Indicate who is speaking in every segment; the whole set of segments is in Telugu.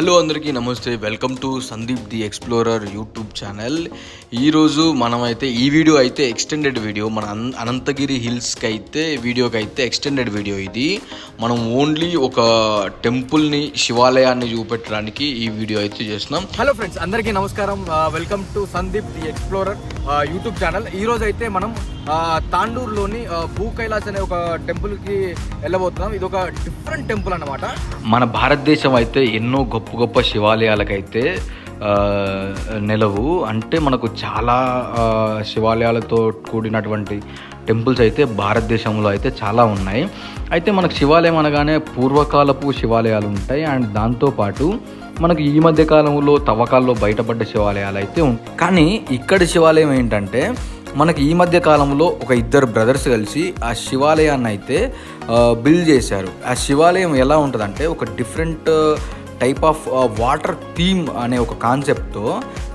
Speaker 1: హలో అందరికీ నమస్తే. Welcome to Sandeep the explorer YouTube channel. ఈరోజు మనమైతే ఈ వీడియో అయితే ఎక్స్టెండెడ్ వీడియో. మన అన్- అనంతగిరి హిల్స్కి అయితే వీడియోకి అయితే ఎక్స్టెండెడ్ వీడియో ఇది. మనం ఓన్లీ ఒక టెంపుల్ని శివాలయాన్ని చూపెట్టడానికి ఈ వీడియో అయితే చేస్తున్నాం.
Speaker 2: హలో ఫ్రెండ్స్ అందరికీ నమస్కారం. Welcome to Sandeep the explorer YouTube channel. ఈ రోజు అయితే మనం తాండూరులోని భూ కైలాస్ అనే ఒక టెంపుల్కి వెళ్ళబోతున్నాం. ఇది ఒక డిఫరెంట్ టెంపుల్ అన్నమాట.
Speaker 1: మన భారతదేశం అయితే ఎన్నో గొప్ప గొప్ప శివాలయాలకైతే నిలవు నెలవు. అంటే మనకు చాలా శివాలయాలతో కూడినటువంటి టెంపుల్స్ అయితే భారతదేశంలో అయితే చాలా ఉన్నాయి. అయితే మనకు శివాలయం అనగానే పూర్వకాలపు శివాలయాలు ఉంటాయి. అండ్ దాంతోపాటు మనకు ఈ మధ్య కాలంలో తవ్వకాల్లో బయటపడ్డ శివాలయాలు అయితే ఉంటాయి కానీ ఇక్కడ శివాలయం ఏంటంటే మనకి ఈ మధ్య కాలంలో ఒక ఇద్దరు బ్రదర్స్ కలిసి ఆ శివాలయాన్ని అయితే బిల్డ్ చేశారు. ఆ శివాలయం ఎలా ఉంటుందంటే ఒక different type of water theme అనే ఒక కాన్సెప్ట్తో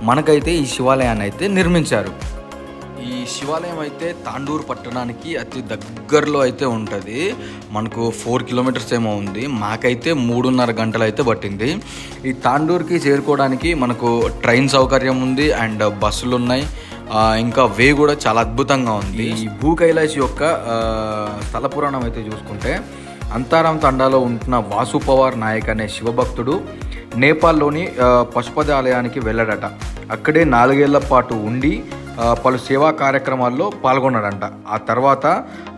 Speaker 1: మనకైతే ఈ శివాలయాన్ని అయితే నిర్మించారు. ఈ శివాలయం అయితే తాండూరు పట్టణానికి అతి దగ్గరలో అయితే ఉంటుంది. మనకు ఫోర్ కిలోమీటర్స్ ఏమో ఉంది. మాకైతే మూడున్నర గంటలు అయితే పట్టింది. ఈ తాండూరుకి చేరుకోవడానికి మనకు ట్రైన్ సౌకర్యం ఉంది అండ్ బస్సులు ఉన్నాయి ఇంకా వే కూడా చాలా అద్భుతంగా ఉంది. ఈ భూ కైలాష్ యొక్క స్థల పురాణం అయితే చూసుకుంటే అంతారాం తండాలో ఉంటున్న వాసు పవార్ నాయక్ అనే శివభక్తుడు నేపాల్లోని పశుపతి ఆలయానికి వెళ్ళాడట. అక్కడే నాలుగేళ్ళ పాటు ఉండి పలు సేవా కార్యక్రమాల్లో పాల్గొన్నాడంట. ఆ తర్వాత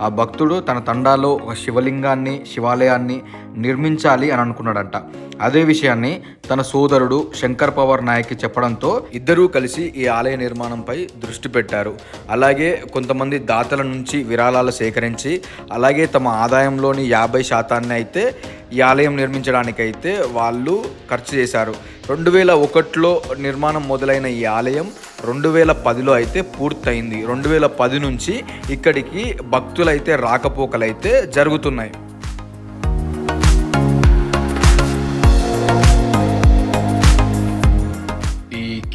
Speaker 1: ఆ భక్తుడు తన తండాలో ఒక శివలింగాన్ని శివాలయాన్ని నిర్మించాలి అని అనుకున్నాడంట. అదే విషయాన్ని తన సోదరుడు శంకర్ పవర్ నాయక్కి చెప్పడంతో ఇద్దరూ కలిసి ఈ ఆలయ నిర్మాణంపై దృష్టి పెట్టారు. అలాగే కొంతమంది దాతల నుంచి విరాళాలు సేకరించి అలాగే తమ ఆదాయంలోని యాభై శాతాన్ని అయితే ఈ ఆలయం నిర్మించడానికైతే వాళ్ళు ఖర్చు చేశారు. రెండు వేల ఒకటిలో నిర్మాణం మొదలైన ఈ ఆలయం రెండు వేల పదిలో అయితే పూర్తయింది. రెండు వేల పది నుంచి ఇక్కడికి భక్తులైతే రాకపోకలైతే జరుగుతున్నాయి.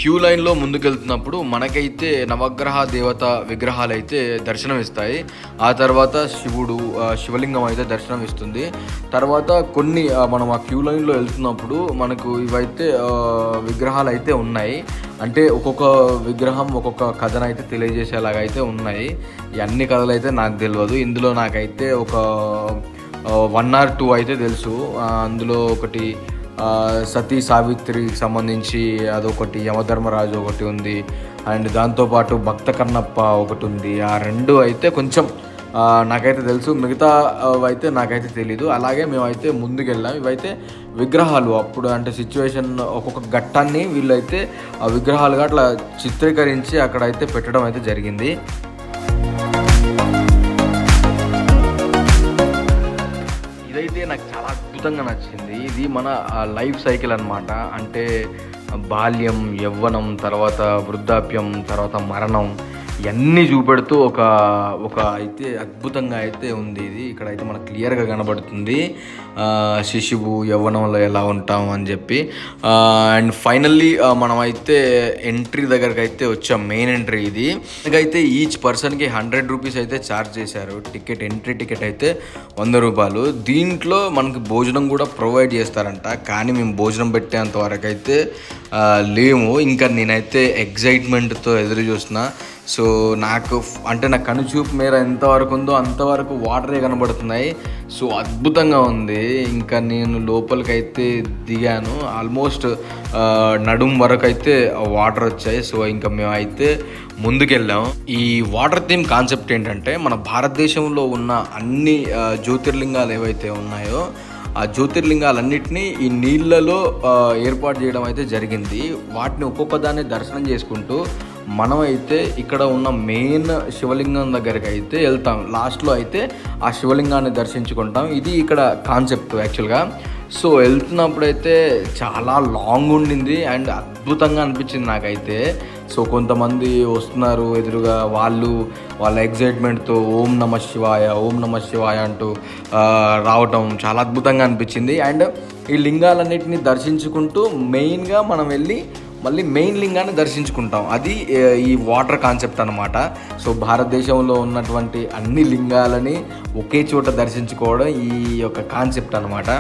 Speaker 1: క్యూ లైన్లో ముందుకెళ్తున్నప్పుడు మనకైతే నవగ్రహ దేవత విగ్రహాలు అయితే దర్శనం ఇస్తాయి ఆ తర్వాత శివుడు శివలింగం అయితే దర్శనం ఇస్తుంది తర్వాత కొన్ని మనం ఆ క్యూ లైన్లో వెళ్తున్నప్పుడు మనకు ఇవైతే విగ్రహాలు అయితే ఉన్నాయి. అంటే ఒక్కొక్క విగ్రహం ఒక్కొక్క కథను అయితే తెలియజేసేలాగా అయితే ఉన్నాయి. ఈ అన్ని కథలు అయితే నాకు తెలియదు ఇందులో నాకైతే ఒక వన్ ఆర్ టూ అయితే తెలుసు. అందులో ఒకటి సతీ సావిత్రికి సంబంధించి అదొకటి యమధర్మరాజు ఒకటి ఉంది. అండ్ దాంతోపాటు భక్త కన్నప్ప ఒకటి ఉంది. ఆ రెండు అయితే కొంచెం నాకైతే తెలుసు. మిగతా అయితే నాకైతే తెలీదు. అలాగే మేమైతే ముందుకెళ్ళాం. ఇవైతే విగ్రహాలు. అప్పుడు అంటే సిచ్యువేషన్ ఒక్కొక్క ఘట్టాన్ని వీళ్ళైతే ఆ విగ్రహాలుగా అట్లా చిత్రీకరించి అక్కడ అయితే పెట్టడం అయితే జరిగింది. ఇదైతే నాకు చాలా అద్భుతంగా నచ్చింది. ఇది మన లైఫ్ సైకిల్ అనమాట అంటే బాల్యం యవ్వనం తర్వాత వృద్ధాప్యం తర్వాత మరణం. ఇవన్నీ చూపెడుతూ ఒక ఒక అయితే అద్భుతంగా అయితే ఉంది ఇది. ఇక్కడ అయితే మనకు క్లియర్గా కనబడుతుంది. శిశువు యవ్వనంలో ఎలా ఉంటాం అని చెప్పి. అండ్ ఫైనల్లీ మనం అయితే ఎంట్రీ దగ్గరకు అయితే వచ్చాం. మెయిన్ ఎంట్రీ ఇది. అయితే ఈచ్ పర్సన్కి హండ్రెడ్ రూపీస్ అయితే ఛార్జ్ చేశారు. టికెట్ ఎంట్రీ టికెట్ అయితే వంద రూపాయలు. దీంట్లో మనకి భోజనం కూడా ప్రొవైడ్ చేస్తారంట. కానీ మేము భోజనం పెట్టేంత వరకు అయితే లేము. ఇంకా నేనైతే ఎగ్జైట్మెంట్తో ఎదురు చూస్తున్నా. సో నాకు అంటే నా కనుచూపు మేర ఎంతవరకు ఉందో అంతవరకు వాటరే కనబడుతున్నాయి. సో అద్భుతంగా ఉంది. ఇంకా నేను లోపలికైతే దిగాను. ఆల్మోస్ట్ నడుం వరకు అయితే వాటర్ వచ్చాయి. సో ఇంకా మేమైతే ముందుకెళ్ళాం. ఈ వాటర్ థీమ్ కాన్సెప్ట్ ఏంటంటే మన భారతదేశంలో ఉన్న అన్ని జ్యోతిర్లింగాలు ఏవైతే ఉన్నాయో ఆ జ్యోతిర్లింగాలన్నింటినీ ఈ నీళ్ళలో ఏర్పాటు చేయడం అయితే జరిగింది. వాటిని ఒక్కొక్కదాన్ని దర్శనం చేసుకుంటూ మనమైతే ఇక్కడ ఉన్న మెయిన్ శివలింగం దగ్గరికి అయితే వెళ్తాం. లాస్ట్లో అయితే ఆ శివలింగాన్ని దర్శించుకుంటాం. ఇది ఇక్కడ కాన్సెప్ట్ యాక్చువల్గా. సో వెళ్తున్నప్పుడైతే చాలా లాంగ్ ఉండింది అండ్ అద్భుతంగా అనిపించింది నాకైతే. సో కొంతమంది వస్తున్నారు ఎదురుగా వాళ్ళు వాళ్ళ ఎగ్జైట్మెంట్తో ఓం నమ శివాయ ఓం నమ శివాయ అంటూ రావటం చాలా అద్భుతంగా అనిపించింది. అండ్ ఈ లింగాలన్నిటిని దర్శించుకుంటూ మెయిన్గా మనం వెళ్ళి మళ్ళీ మెయిన్ లింగాన్ని దర్శించుకుంటాం. అది ఈ వాటర్ కాన్సెప్ట్ అనమాట సో భారతదేశంలో ఉన్నటువంటి అన్ని లింగాలని ఒకే చోట దర్శించుకోవడం ఈ యొక్క కాన్సెప్ట్ అనమాట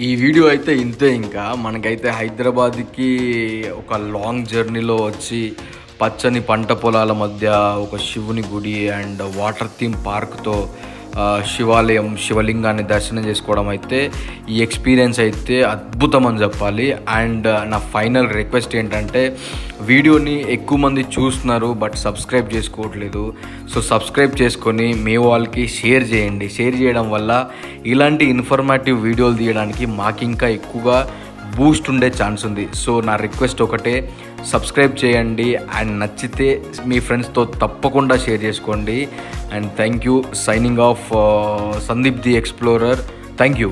Speaker 1: ఈ వీడియో అయితే ఇంతే ఇంకా. మనకైతే హైదరాబాద్కి ఒక లాంగ్ జర్నీలో వచ్చి పచ్చని పంట పొలాల మధ్య ఒక శివుని గుడి అండ్ వాటర్ థీమ్ పార్క్తో శివాలయం శివలింగాన్ని దర్శనం చేసుకోవడం అయితే ఈ ఎక్స్పీరియన్స్ అయితే అద్భుతం అని చెప్పాలి. అండ్ నా ఫైనల్ రిక్వెస్ట్ ఏంటంటే వీడియోని ఎక్కువ మంది చూస్తున్నారు బట్ సబ్స్క్రైబ్ చేసుకోవట్లేదు. సో సబ్స్క్రైబ్ చేసుకొని మీ వాళ్ళకి షేర్ చేయండి. షేర్ చేయడం వల్ల ఇలాంటి ఇన్ఫర్మేటివ్ వీడియోలు తీయడానికి మాకు ఇంకా ఎక్కువగా బూస్ట్ ఉండే ఛాన్స్ ఉంది. సో నా రిక్వెస్ట్ ఒకటే సబ్స్క్రైబ్ చేయండి అండ్ నచ్చితే మీ ఫ్రెండ్స్తో తప్పకుండా షేర్ చేసుకోండి. And thank you signing off Sandeep the explorer. Thank you.